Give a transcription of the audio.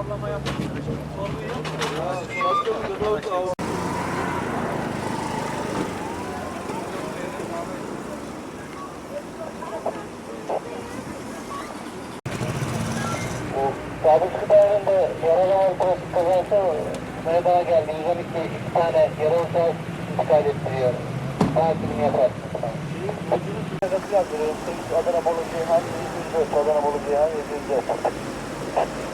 var. Fotoğraflama yaptık. Sorgu yok. Sabit Kıdayı'nda yaralı trafik kazası meydana geldi. 112 iki tane yaralı şahıs intikal ettiriyor. Takibini yapar. Adana Bolu Ceyhan 104, Adana Bolu Ceyhan 104.